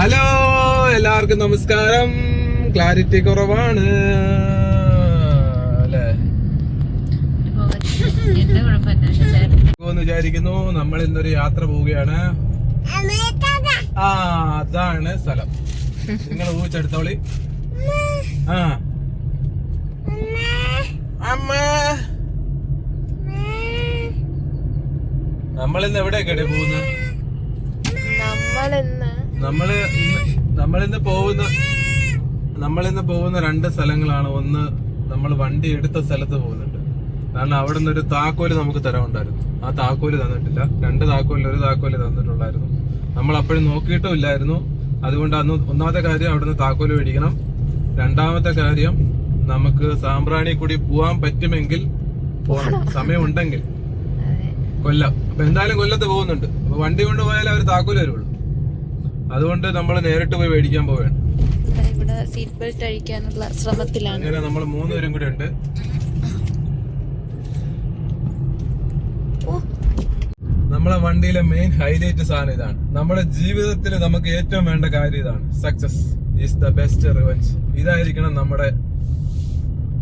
Hello എല്ലാവർക്കും നമസ്കാരം. Clarity കുറവാണ്. അല്ലേ? വിചാരിക്കുന്നു. നമ്മൾ ഇന്നൊരു യാത്ര പോവുകയാണ്. ആ അതാണ് സ്ഥലം. നിങ്ങൾ ഊഹിച്ചെടുത്തോളി ആ. അമ്മ. നമ്മൾ ഇന്ന് എവിടെയൊക്കെയാണ് പോകുന്നത്? നമ്മളിന്ന് നമ്മൾ നമ്മളിന്ന് പോകുന്ന നമ്മളിന്ന് പോകുന്ന രണ്ട് സ്ഥലങ്ങളാണ്. ഒന്ന് നമ്മൾ വണ്ടി എടുത്ത സ്ഥലത്ത് പോകുന്നുണ്ട്. കാരണം അവിടെ നിന്ന് ഒരു താക്കോൽ നമുക്ക് തരാനുണ്ടായിരുന്നു. ആ താക്കോൽ തന്നിട്ടില്ല. രണ്ട് താക്കോലിൽ ഒരു താക്കോൽ തന്നിട്ടുണ്ടായിരുന്നു നമ്മൾ അപ്പോഴും നോക്കിയിട്ടും ഇല്ലായിരുന്നു. അതുകൊണ്ട് അന്ന് ഒന്നാമത്തെ കാര്യം അവിടുന്ന് താക്കോൽ മേടിക്കണം. രണ്ടാമത്തെ കാര്യം നമുക്ക് സാമ്പ്രാണി കൂടി പോവാൻ പറ്റുമെങ്കിൽ പോകണം സമയമുണ്ടെങ്കിൽ കൊല്ലം. അപ്പൊ എന്തായാലും കൊല്ലത്ത് പോകുന്നുണ്ട്. അപ്പൊ വണ്ടി കൊണ്ടുപോയാലേ അവർ താക്കോൽ വരുള്ളൂ അതുകൊണ്ട് നമ്മൾ നേരിട്ട് പോയി മേടിക്കാൻ പോവുകയാണ്. ഇവിടെ സീറ്റ് ബെൽറ്റ് അഴിക്കാനുള്ള ശ്രമത്തിലാണ്. അങ്ങനെ നമ്മൾ മൂന്നുപേരും കൂടെ ഉണ്ട്. നമ്മളെ വണ്ടിയിലെ മെയിൻ ഹൈലൈറ്റ് സാധനം ഇതാണ്. നമ്മുടെ ജീവിതത്തിൽ നമുക്ക് ഏറ്റവും വേണ്ട കാര്യം ഇതാണ്. Success is the best revenge ഇതായിരിക്കണം നമ്മുടെ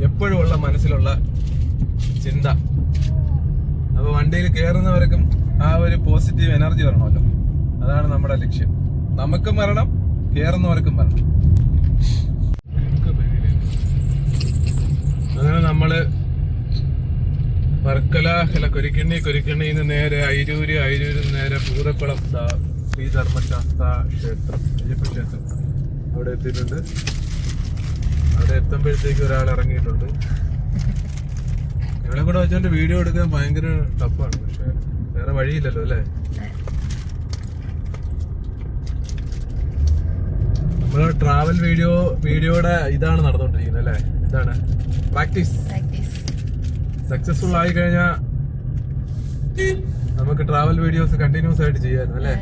എപ്പോഴും ഉള്ള മനസ്സിലുള്ള ചിന്ത. അപ്പൊ വണ്ടിയിൽ കയറുന്നവർക്കും ആ ഒരു പോസിറ്റീവ് എനർജി വരണമല്ലോ. അതാണ് നമ്മുടെ ലക്ഷ്യം. നമുക്കും മരണം കയറുന്നവർക്കും മരണം. അങ്ങനെ നമ്മൾ വർക്കല അല്ല കൊരിക്കണ്ണി കൊരിക്കണ്ണിന്ന് നേരെ അയിരൂര് അയിരൂരിൽ നിന്ന് നേരെ ഭൂതക്കുളം ദാ ശ്രീ ധർമ്മശാസ്ത്ര ക്ഷേത്രം അയ്യപ്പ ക്ഷേത്രം അവിടെ എത്തിയിട്ടുണ്ട്. അവിടെ എത്തുമ്പോഴത്തേക്ക് ഒരാൾ ഇറങ്ങിയിട്ടുണ്ട്. ഇവിടെ കൂടെ വെച്ചോണ്ട് വീഡിയോ എടുക്കാൻ ഭയങ്കര ടഫാണ് പക്ഷെ വേറെ വഴിയില്ലല്ലോ അല്ലേ? നമ്മൾ ട്രാവൽ വീഡിയോ വീഡിയോയുടെ ഇതാണ് നടന്നുകൊണ്ടിരിക്കുന്നത് അല്ലേ? ഇതാണ്. പ്രാക്ടീസ് സക്സസ്ഫുൾ ആയി കഴിഞ്ഞാൽ നമുക്ക് ട്രാവൽ വീഡിയോസ് കണ്ടിന്യൂസ് ആയിട്ട് ചെയ്യായിരുന്നു അല്ലേ?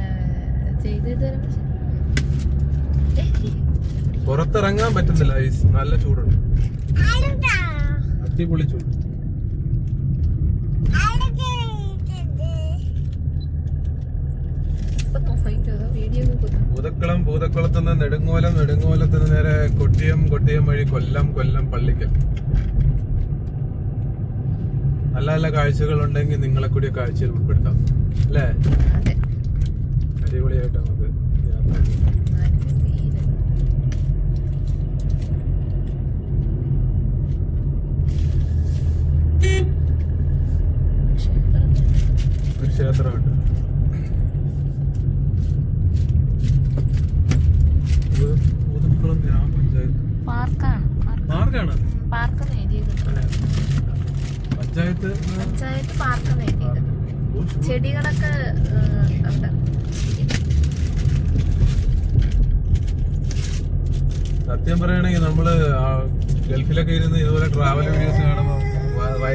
പുറത്തിറങ്ങാൻ പറ്റുന്നില്ല നല്ല ചൂടുണ്ട്. അടിപൊളി ചൂട്. പൂതക്കുളം പൂതക്കുളത്ത് നിന്ന് നെടുങ്ങോലം നെടുങ്ങോലത്തിന് നേരെ കൊട്ടിയം കൊട്ടിയം വഴി കൊല്ലം കൊല്ലം പള്ളിക്കൽ. നല്ല നല്ല കാഴ്ചകൾ ഉണ്ടെങ്കിൽ നിങ്ങളെ കൂടി കാഴ്ചയിൽ ഉൾപ്പെടുത്താം. അല്ലേ? അടിപൊളിയായിട്ട് നമുക്ക് യാത്ര ചെയ്യാം.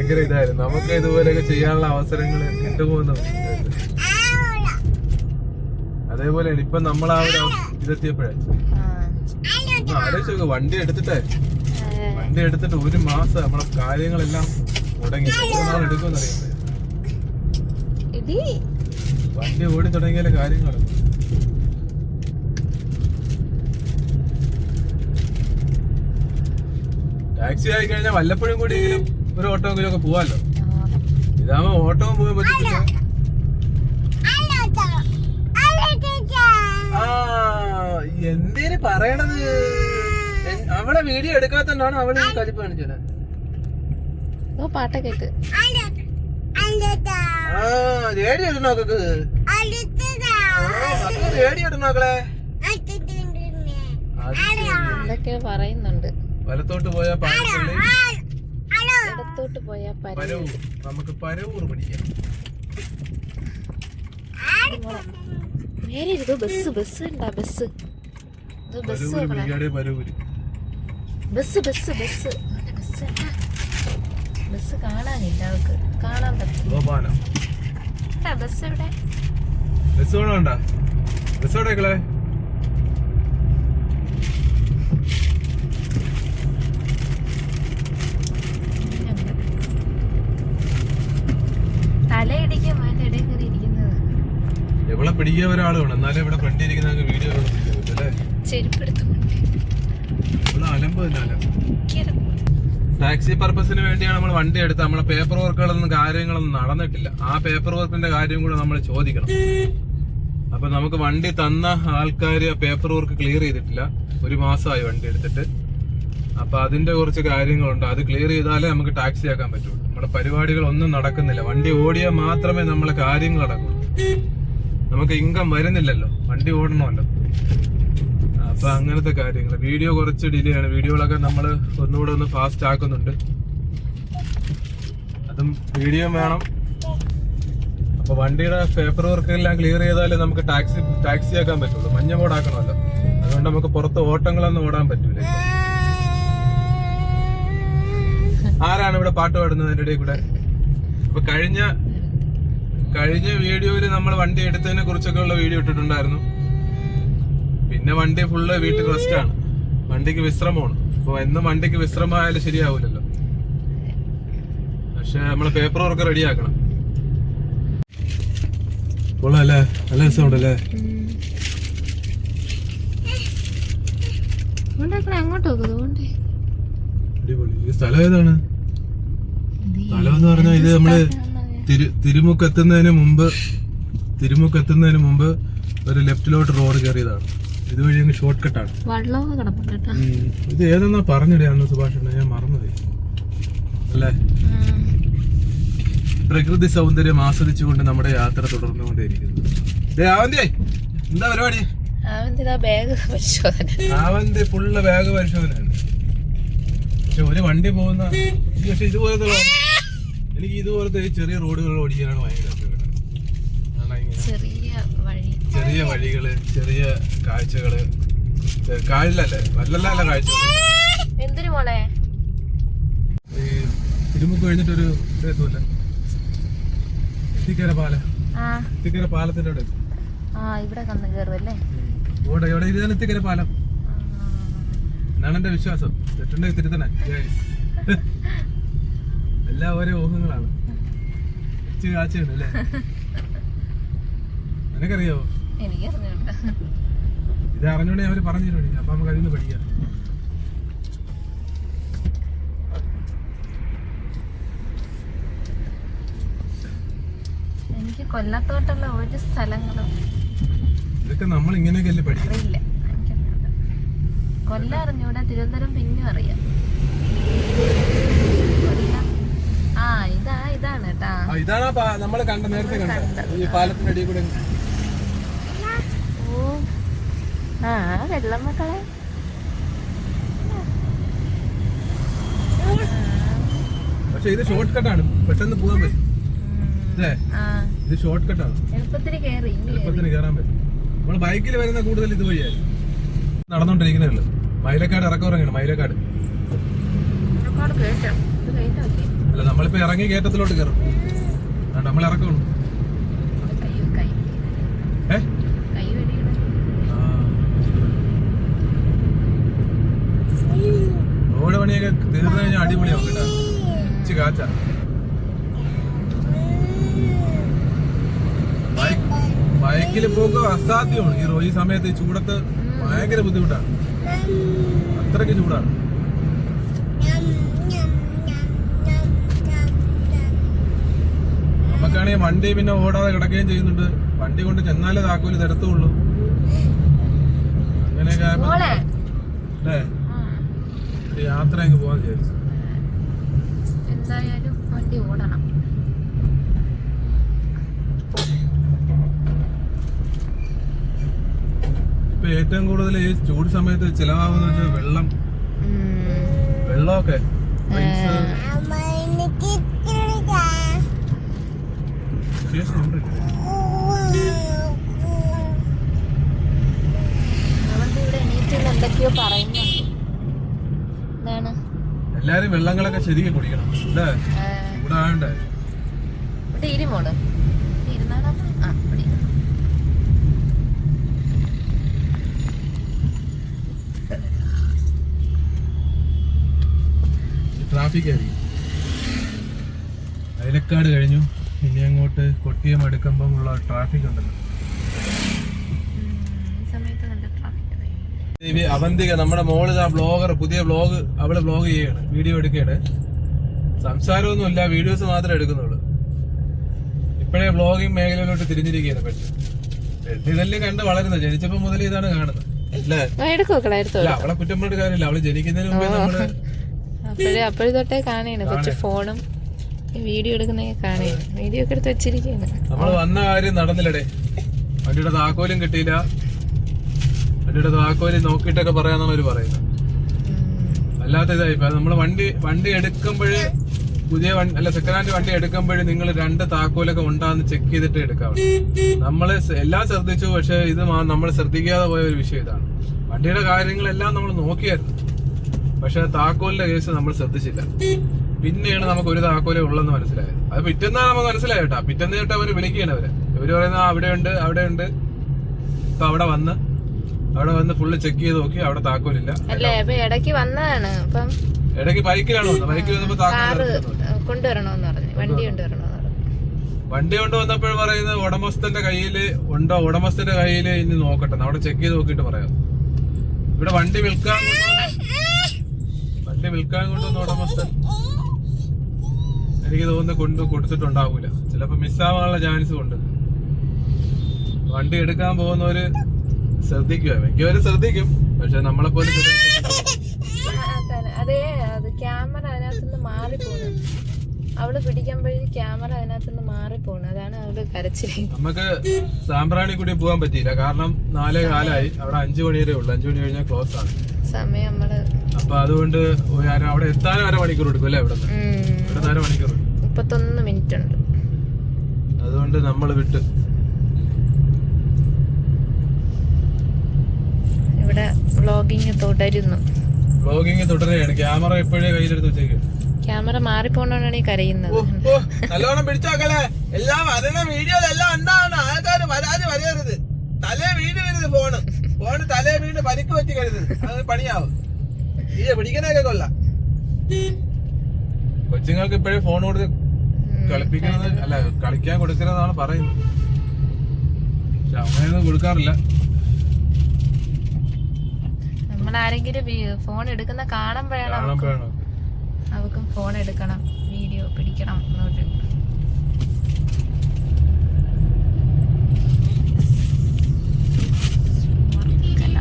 ഭയങ്കര ഇതായിരുന്നു. നമുക്ക് ഇതുപോലെയൊക്കെ ചെയ്യാനുള്ള അവസരങ്ങൾ കിട്ടുമോന്ന് അതേപോലെ ഇപ്പൊ നമ്മൾ ആ ഒരു ഇതെത്തിയപ്പോഴേ. ആലോചിച്ച് വണ്ടി എടുത്തിട്ടേ വണ്ടി എടുത്തിട്ട് ഒരു മാസം നമ്മളെ കാര്യങ്ങളെല്ലാം മുടങ്ങി എടുക്കും നാൾ വണ്ടി ഓടി തുടങ്ങിയാലേ കാര്യങ്ങൾ ടാക്സി ആയി കഴിഞ്ഞാൽ വല്ലപ്പോഴും കൂടിയെങ്കിലും ഒരു ഓട്ടോയെങ്കിലും ഒക്കെ പോവാല്ലോ ഇതാകുമ്പോ ഓട്ടവും പോകാൻ പറ്റില്ല ആ എന്തേര് പറയണത്? അവളെ വീഡിയോ എടുക്കാത്തോണ്ടാണ് അവൾ കലിപ്പ് കാണിച്ചത്. ഇട്ട് ആ റേഡിയോ ഇടണോ നോക്കക്ക് റേഡിയോ അത് ശരി. എന്തൊക്കെ പറയുന്നുണ്ട്. വലത്തോട്ട് പോയാ പാലപ്പള്ളി. ഇടത്തോട്ട് പോയാ പരവൂർ നമുക്ക് പരവൂർ പിടിക്കാം. നേരെ ഇരിക്കോ ബസ് ബസ് ഉണ്ടാ bus. Bus bus bus bus. Bus bus കാണാനില്ല അവക്ക് കാണാൻ പറ്റില്ല. ബസ് എവിടെ? ബസ് ബസ് എവിടെക്കളെ പിടിക്കാൻ ഒരാൾ വേണം എന്നാലും ഇവിടെ ഫ്രണ്ട് ഇരിക്കുന്ന വീഡിയോ ടാക്സി പർപ്പസിന് വേണ്ടിയാണ് നമ്മൾ വണ്ടി എടുത്തത്. നമ്മളെ പേപ്പർ വർക്കുകളൊന്നും കാര്യങ്ങളൊന്നും നടന്നിട്ടില്ല. ആ പേപ്പർ വർക്കിന്റെ കാര്യം കൂടെ നമ്മൾ ചോദിക്കണം. അപ്പൊ നമുക്ക് വണ്ടി തന്ന ആൾക്കാർ പേപ്പർ വർക്ക് ക്ലിയർ ചെയ്തിട്ടില്ല. ഒരു മാസമായി വണ്ടി എടുത്തിട്ട്. അപ്പൊ അതിന്റെ കുറച്ച് കാര്യങ്ങളുണ്ട്. അത് ക്ലിയർ ചെയ്താലേ നമുക്ക് ടാക്സി ആക്കാൻ പറ്റുള്ളൂ. നമ്മുടെ പരിപാടികളൊന്നും നടക്കുന്നില്ല. വണ്ടി ഓടിയാൽ മാത്രമേ നമ്മളെ കാര്യങ്ങൾ നടക്കുള്ളൂ. നമുക്ക് ഇൻകം വരുന്നില്ലല്ലോ. വണ്ടി ഓടണമല്ലോ. അപ്പൊ അങ്ങനത്തെ കാര്യങ്ങൾ വീഡിയോ കുറച്ച് ഡിലേ ആണ്. വീഡിയോകളൊക്കെ നമ്മൾ ഒന്നുകൂടെ ഒന്ന് ഫാസ്റ്റ് ആക്കുന്നുണ്ട്. അതും വീഡിയോ വേണം. അപ്പൊ വണ്ടിയുടെ പേപ്പർ വർക്ക് എല്ലാം ക്ലിയർ ചെയ്താലേ നമുക്ക് ടാക്സി ടാക്സി ആക്കാൻ പറ്റുള്ളൂ. മഞ്ഞ ഓടാക്കണമല്ലോ അതുകൊണ്ട് നമുക്ക് പുറത്ത് ഓട്ടങ്ങളൊന്നും ഓടാൻ പറ്റൂല. ആരാണ് ഇവിടെ പാട്ട് പാടുന്നത് എന്റെ ഇടയിൽ കൂടെ? അപ്പൊ കഴിഞ്ഞ കഴിഞ്ഞ വീഡിയോയിൽ നമ്മൾ വണ്ടി എടുത്തതിനെ കുറിച്ചൊക്കെ ഉള്ള വീഡിയോ ഇട്ടിട്ടുണ്ടായിരുന്നു. പിന്നെ വണ്ടി ഫുള്ള് വീട്ടിൽ റെസ്റ്റ് ആണ്. വണ്ടിക്ക് വിശ്രമമാണ്. അപ്പൊ എന്നും വണ്ടിക്ക് വിശ്രമമായാലും ശരിയാവൂലല്ലോ. പക്ഷെ നമ്മൾ പേപ്പർ വർക്ക് റെഡി ആക്കണം കൊള്ളാല്ലേ? നല്ല രസമുണ്ടല്ലേ? അടിപൊളി. ഈ സ്ഥലം ഏതാണ്? സ്ഥലം എന്ന് പറഞ്ഞാൽ ഇത് നമ്മൾ തിരു തിരുമുക്കെത്തുന്നതിന് മുമ്പ് തിരുമുക്കെത്തുന്നതിന് മുമ്പ് ഒരു ലെഫ്റ്റിലോട്ട് റോഡ് കയറിയതാണ്. ഇതുവഴി അങ്ങ് ഷോർട്ട് കട്ടാണ് ഇത് ഏതെന്നാ പറഞ്ഞിടേ അന്ന് സുഭാഷ് ഞാൻ മറന്നത് അല്ലേ? പ്രകൃതി സൗന്ദര്യം ആസ്വദിച്ചുകൊണ്ട് നമ്മുടെ യാത്ര തുടർന്നുകൊണ്ടേയിരിക്കുന്നു. എന്താ പരിപാടി? ആവന്തി ഫുള്ള് ബാഗ് പരിശോധനയാണ്. പക്ഷെ ഒരു വണ്ടി പോകുന്ന പക്ഷെ ഇതുപോലത്തെ എനിക്ക് ഇതുപോലത്തെ ചെറിയ റോഡുകൾ ഓടിക്കാനാണ് ഭയങ്കര ചെറിയ വഴി. ചെറിയ വഴികൾ ചെറിയ കാഴ്ചകൾ. ചെ- നല്ല കാഴ്ച കാഴ്ചകൾ. എന്തിനു മോളെ? തിരുമുക്ക് കഴിഞ്ഞിട്ടൊരു ഇതെത്തൂല ഇത്തിക്കര പാലം ആ. ഇത്തിക്കര പാലത്തിന്റെ അവിടെ ആ ഇവിടെ കന്ന് കയറുമല്ലേ ഇവിടെ ഇവിടെ ഇതാണ് ഇത്തിക്കര പാലം എന്നാണ് എന്റെ വിശ്വാസം. തെറ്റുണ്ടെങ്കിൽ തിരുത്തണേ. എല്ലാം ഓരോ ഊഹങ്ങളാണ്. അല്ലേ? നിനക്കറിയോ? എനിക്ക് ഇത് അറിഞ്ഞോണ്ടേ അവർ പറഞ്ഞു തരുവാണ് അപ്പൊ നമുക്ക് അതിൽ നിന്ന് പഠിക്കാം. എനിക്ക് കൊല്ലത്തോട്ടുള്ള ഒരു സ്ഥലങ്ങളും ഇതൊക്കെ നമ്മൾ ഇങ്ങനെയൊക്കെ അല്ലേ പഠിക്കുന്നത്? അറിയില്ല. കൊല്ലം അറിഞ്ഞൂടാ തിരുവനന്തപുരം പിന്നെയും അറിയാം. ഇതാണ് കേട്ടാ നമ്മൾ കണ്ട നേരത്തെ കണ്ട. ഈ പാലത്തിന്റെ അടിയിൽ കൂടെ. ആ വെള്ളം മക്കളെ. പക്ഷെ ഇത് ഷോർട്ട് കട്ടാണ് പെട്ടെന്ന് പോകാൻ പറ്റും. അല്ലേ? ഇത് ഷോർട്ട് കട്ടാണ് എളുപ്പത്തിന് കയറാൻ പറ്റും. നമ്മൾ ബൈക്കിൽ വരുന്ന കൂടുതൽ ഇത് വഴിയായി. നടന്നോണ്ടിരിക്കുന്നേ ഉള്ളു. മൈലക്കാട് ഇറക്കം ഇറങ്ങണം മൈലക്കാട്. കേട്ടോ അല്ല നമ്മളിപ്പോ ഇറങ്ങി കയറ്റത്തിലോട്ട് കയറും നമ്മൾ കൈ ഏ? റോഡ് പണിയൊക്കെ തീർന്നു കഴിഞ്ഞാൽ അടിപൊളിയാവും കേട്ടോ. ഇച്ചി കാച്ച ബൈക്കിൽ പോകുക അസാധ്യമാണ്. ഈ ഈ സമയത്ത് ഈ ചൂടത്ത് ഭയങ്കര ബുദ്ധിമുട്ടാണ് അത്രയ്ക്ക് ചൂടാണ്. നമുക്കാണെങ്കിൽ വണ്ടി പിന്നെ ഓടാതെ കിടക്കുകയും ചെയ്യുന്നുണ്ട്. വണ്ടി കൊണ്ട് ചെന്നാലേ താക്കോൽ തരത്തുള്ളൂ. അങ്ങനെയൊക്കെ അല്ലേ? യാത്ര അങ്ങ് പോകാൻ വിചാരിച്ചു. എന്തായാലും വണ്ടി ഓടണം. ഇപ്പൊ ഏറ്റവും കൂടുതൽ ഈ ചൂട് സമയത്ത് ചിലവാകുന്ന വെച്ചാൽ വെള്ളം. വെള്ളമൊക്കെ. എന്തൊക്കെയോ പറയുന്നുണ്ട്. എന്താണ്? എല്ലാരും വെള്ളങ്ങളൊക്കെ ശരിക്കും കുടിക്കണം. ചൂടാകണ്ടേ ഇവിടെ. ട്രാഫിക് ആയിരിക്കും. അയലക്കാട് കഴിഞ്ഞു. ഇനി അങ്ങോട്ട് കൊട്ടിയം അടുക്കുമ്പം ഉള്ള ട്രാഫിക് ഉണ്ടല്ലോ. ഉം, ഈ സമയത്ത് ട്രാഫിക് ദേവി അവന്തിക നമ്മുടെ മോളിൽ ആ ബ്ലോഗർ പുതിയ ബ്ലോഗ് അവൾ ബ്ലോഗ് ചെയ്യാണ് വീഡിയോ എടുക്കുകയാണ്. സംസാരമൊന്നുമില്ല വീഡിയോസ് മാത്രമേ എടുക്കുന്നുള്ളൂ. ഇപ്പോഴേ ബ്ലോഗിംഗ് മേഖലയിലോട്ട് തിരിഞ്ഞിരിക്കുകയാണ് പെണ്ണ് ഇതെല്ലാം കണ്ട് വളരുന്നത് ജനിച്ചപ്പോ മുതൽ ഇതാണ് കാണുന്നത്. അവളെ കുറ്റം പറഞ്ഞിട്ട് കാര്യമില്ല. അവൾ ജനിക്കുന്നതിന് മുമ്പേ നമ്മൾ അപ്പോഴേ അപ്പോഴേ തൊട്ടേ കാണേണ് കൊച്ചു ഫോണും വീഡിയോ എടുക്കുന്നേ കാണേ. വീഡിയോ ഒക്കെ എടുത്ത് നമ്മൾ വന്ന കാര്യം നടന്നില്ലടേ. വണ്ടിയുടെ താക്കോലും കിട്ടിയില്ല. വണ്ടിയുടെ താക്കോൽ നോക്കിയിട്ടൊക്കെ പറയാന്നാണ് അവർ പറയുന്നത്. അല്ലാത്ത ഇതായി. നമ്മൾ വണ്ടി വണ്ടി എടുക്കുമ്പോഴ് പുതിയ വണ്ടി അല്ല സെക്കൻഡ് ഹാൻഡ് വണ്ടി എടുക്കുമ്പോഴ് നിങ്ങൾ രണ്ട് താക്കോലൊക്കെ ഉണ്ടാന്ന് ചെക്ക് ചെയ്തിട്ട് എടുക്കാം നമ്മൾ എല്ലാം ശ്രദ്ധിച്ചു പക്ഷെ ഇത് നമ്മൾ ശ്രദ്ധിക്കാതെ പോയ ഒരു വിഷയം ഇതാണ്. വണ്ടിയുടെ കാര്യങ്ങളെല്ലാം നമ്മൾ നോക്കിയായിരുന്നു. പക്ഷെ താക്കോലിന്റെ കേസ് നമ്മൾ ശ്രദ്ധിച്ചില്ല. പിന്നെയാണ് നമുക്ക് ഒരു താക്കോലേ ഉള്ളെന്ന് മനസ്സിലായത്. അത് പിറ്റന്നാ നമുക്ക് മനസ്സിലായി കേട്ടോ. പിറ്റന്ന് തൊട്ട് അവർ വിളിക്കുകയാണ് അവർ. ഇവർ പറയുന്ന അവിടെ ഉണ്ട് അവിടെ ഉണ്ട്. ഇപ്പൊ അവിടെ വന്ന് അവിടെ വന്ന് ഫുള്ള് ചെക്ക് ചെയ്ത് നോക്കി അവിടെ താക്കോലില്ല. അല്ലേ ഇടയ്ക്ക് വന്നതാണ്. അപ്പം ഇടയ്ക്ക് ബൈക്കിലാണ് വന്നത്. ബൈക്കിൽ വന്നപ്പോ താക്കോൽ കൊണ്ടുവരണമെന്ന് പറഞ്ഞു. വണ്ടി കൊണ്ടുവരണമെന്ന് വണ്ടി കൊണ്ട് വന്നപ്പോൾ പറയുന്നത് ഉടമസ്ഥന്റെ കയ്യിൽ ഉണ്ടോ? ഉടമസ്ഥന്റെ കയ്യിൽ ഇനി നോക്കട്ടെ. അവിടെ ചെക്ക് ചെയ്ത് നോക്കിയിട്ട് പറയാം. ഇവിടെ വണ്ടി വിൽക്കാൻ വണ്ടി വിൽക്കാൻ കൊണ്ടുവന്ന ഉടമസ്ഥൻ. എനിക്ക് തോന്നുന്നു കൊണ്ട് കൊടുത്തിട്ടുണ്ടാവൂല. ചിലപ്പോ മിസ്സാവാനുള്ള ചാൻസും ഉണ്ട്. വണ്ടി എടുക്കാൻ പോകുന്നവര് ശ്രദ്ധിക്കുക. മിക്കവര് ശ്രദ്ധിക്കും. പക്ഷെ നമ്മളെ പോലെ അതെ അത് ക്യാമറ അതിനകത്തുനിന്ന് മാറിപ്പോണു. അവൾ പിടിക്കുമ്പോഴേ ക്യാമറ അതിനകത്തുനിന്ന് മാറിപ്പോണു. അതാണ് അവൾ നമുക്ക് സാമ്പ്രാണി കൂടി പോകാൻ പറ്റിയില്ല. കാരണം നാലേ കാലായി. അവിടെ അഞ്ചു മണി വരെ ഉള്ളു. അഞ്ചു മണി കഴിഞ്ഞാൽ ക്ലോസ് ആണ്. സമയം നമ്മൾ അപ്പൊ അതുകൊണ്ട് അവിടെ എത്താനും അരമണിക്കൂർ എടുക്കും അല്ലേ ഇവിടെ ഉം, ഇവിടെ അരമണിക്കൂർ. മുപ്പത്തൊന്ന് മിനിറ്റ് ഉണ്ട് അതുകൊണ്ട് നമ്മൾ വിട്ട്. ഇവിടെ വ്ളോഗിങ് തുടരുന്നു. വ്ലോഗിങ് തുടരുകയാണ്. ക്യാമറ എപ്പോഴേ കയ്യിലെടുത്ത് വെച്ചേക്ക്? ക്യാമറ മാറിപ്പോണ്ടാണ് ഈ കരയുന്നത്. നല്ലോണം പിടിച്ചോക്കലേ എല്ലാം വരണ എല്ലാം എന്താണ് ആൾക്കാർ പരാതി വരരുത്. തലേ വീട് വരുത് ഫോണ് ഫോണ് തലേ വീട് പരിക്ക് പറ്റി കരുത്. അത് പണിയാവും. ഈ പിടിക്കണൊക്കെ കൊള്ളാം. കൊച്ചുങ്ങൾക്ക് ഇപ്പോഴേ ഫോൺ കൊടുത്ത് കളിപ്പിക്കുന്നത് അല്ല കളിക്കാൻ കൊടുക്കരുതെന്നാണ് പറയുന്നത്. പക്ഷെ അങ്ങനെയൊന്നും കൊടുക്കാറില്ല. ഫോൺ എടുക്കുന്ന കാണുമ്പോഴാണ് അവർക്ക് കാണുമ്പോഴാണ് അവർക്കും ഫോൺ എടുക്കണം വീഡിയോ പിടിക്കണം എന്നൊരു മറക്കല്ല.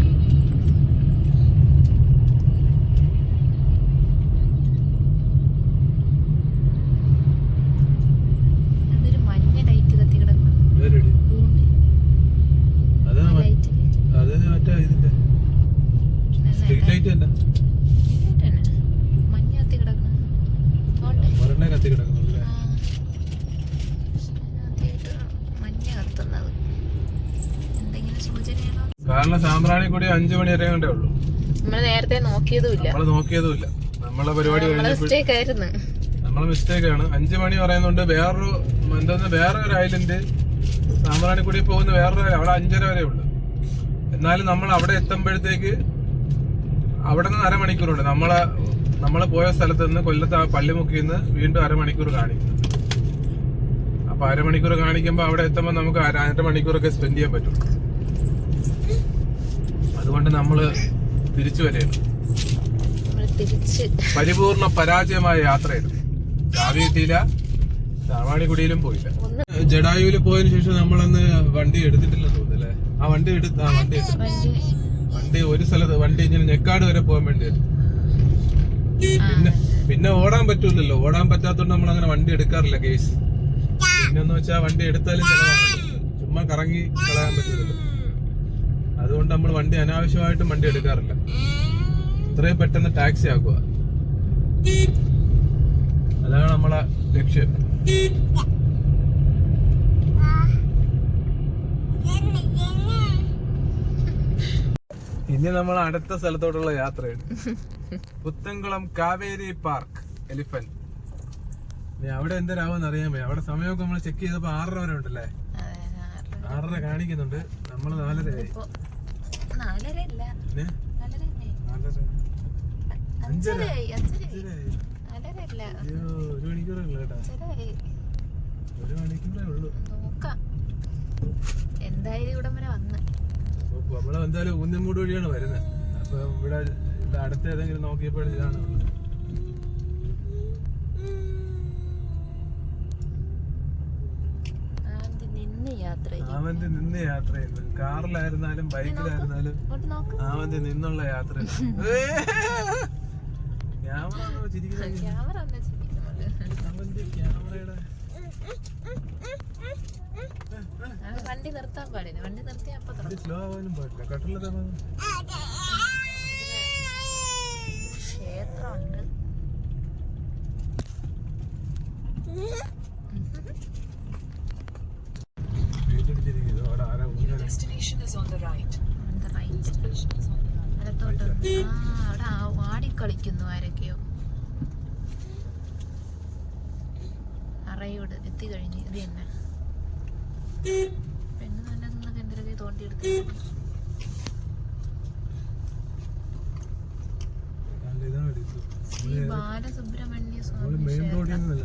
എന്തൊരു മഞ്ഞ ലൈറ്റ് കത്തി കിടക്കുന്നു വേറെടി. അത് മ- ലൈറ്റ് അത് മറ്റേ ഇതിന്റെ സ്ട്രീറ്റ് ലൈറ്റ് തന്നെ. മഞ്ഞ കത്തി കിടക്കുന്നു. ഒരെണ്ണ കത്തി കിടക്കുന്നുള്ളൂ മഞ്ഞ കത്തുന്നത്. എന്തെങ്കിലും സൂചനയാണോ കാരണം സാമ്പ്രാണി കൂടി അഞ്ചു മണി വരെ കണ്ടേ ഉള്ളൂ. നമ്മൾ നേരത്തെ നോക്കിയതുമില്ല. നമ്മൾ നോക്കിയതുമില്ല. നമ്മളെ പരിപാടി നമ്മളെ മിസ്റ്റേക്ക് ആയിരുന്നു. നമ്മളെ മിസ്റ്റേക്ക് ആണ്. അഞ്ചു മണി പറയുന്നുണ്ട് വേറൊരു എന്താ വേറെ ഒരു ഐലൻഡ് സാമ്പ്രാണി കൂടി പോകുന്ന വേറൊരു അവിടെ അഞ്ചര വരെ ഉള്ളു. എന്നാലും നമ്മൾ അവിടെ എത്തുമ്പോഴത്തേക്ക് അവിടെ നിന്ന് അരമണിക്കൂറുണ്ട്. നമ്മളെ നമ്മൾ പോയ സ്ഥലത്ത് നിന്ന് കൊല്ലത്ത് ആ പള്ളിമുക്കിൽ നിന്ന് വീണ്ടും അരമണിക്കൂർ കാണിക്കും അപ്പൊ അരമണിക്കൂർ കാണിക്കുമ്പോ അവിടെ എത്തുമ്പോൾ നമുക്ക് അര അരമണിക്കൂറൊക്കെ സ്പെൻഡ് ചെയ്യാൻ പറ്റും. അതുകൊണ്ട് നമ്മൾ തിരിച്ചു വരെയാണ് നമ്മൾ പരിപൂർണ പരാജയമായ യാത്രയായിരുന്നു. ചാവി കിട്ടിയില്ല ചാവാണിക്കുടിയിലും പോയില്ല. ജഡായുവിൽ പോയതിനു ശേഷം നമ്മളന്ന് വണ്ടി എടുത്തിട്ടില്ല തോന്നുന്നു അല്ലേ? ആ വണ്ടി എടുത്ത് ആ വണ്ടി എടുത്തു. വണ്ടി ഒരു സ്ഥലത്ത് വണ്ടി ഇങ്ങനെ ഞെക്കാട് വരെ പോകാൻ വേണ്ടി പിന്നെ പിന്നെ ഓടാൻ പറ്റൂലല്ലോ. ഓടാൻ പറ്റാത്തോണ്ട് നമ്മൾ അങ്ങനെ വണ്ടി എടുക്കാറില്ല കേസ് പിന്നെന്ന് വെച്ചാൽ വണ്ടി എടുത്താലും ചിലവാണ് ചുമ്മാ കറങ്ങി കളയാൻ പറ്റില്ല അതുകൊണ്ട് നമ്മൾ വണ്ടി അനാവശ്യമായിട്ടും വണ്ടി എടുക്കാറില്ല. ഇത്രയും പെട്ടെന്ന് ടാക്സി ആക്കുക. അതാണ് നമ്മളെ ലക്ഷ്യം. ഇനി നമ്മൾ അടുത്ത സ്ഥലത്തോട്ടുള്ള യാത്രയാണ്. Puthenkulam Kaveri park elephant. അവിടെ എന്തരാവെന്ന് അറിയാൻ പോയി അവിടെ സമയമൊക്കെ നമ്മൾ ചെക്ക് ചെയ്തപ്പോ ആറര വരെ ഉണ്ടല്ലേ? ആറര കാണിക്കുന്നുണ്ട്. നമ്മൾ നാലര. ഒരു മണിക്കൂറേ ഉള്ളു കേട്ടാ. അഞ്ചരയായി. ഒരു മണിക്കൂറേ ഉള്ളു. എന്തായാലും ഇവിടെ വരെ വന്ന്. നമ്മൾ എന്തായാലും ഊന്നിമൂട് വഴിയാണ് വരുന്നത്. അപ്പൊ ഇവിടെ അടുത്ത് ഏതെങ്കിലും നോക്കിയപ്പോഴും ഇതാണ്. ഉള്ളത്. ആവന്തി നിന്ന് യാത്ര ചെയ്യുന്നത് കാറിലായിരുന്നാലും ബൈക്കിലായിരുന്നാലും ആവന്തി നിന്നുള്ള യാത്ര. ക്യാമറ ചിരിക്കുന്നത് ക്യാമറയുടെ വണ്ടി നിർത്താൻ പാടില്ല. വണ്ടി നിർത്തി അപ്പൊ ക്ഷേത്രമുണ്ട്. അവിടെ ആടിക്കളിക്കുന്നു ആരൊക്കെയോ. അറയോട് എത്തിക്കഴിഞ്ഞ് ഇത് തന്നെ. പെണ്ണ് തന്നെ ഇതാണ് ഇത്. ശ്രീ ബാലസുബ്രഹ്മണ്യ സ്വാമി മെയിൻ റോഡിൽ ക്ഷേത്രം. നിന്നല്ല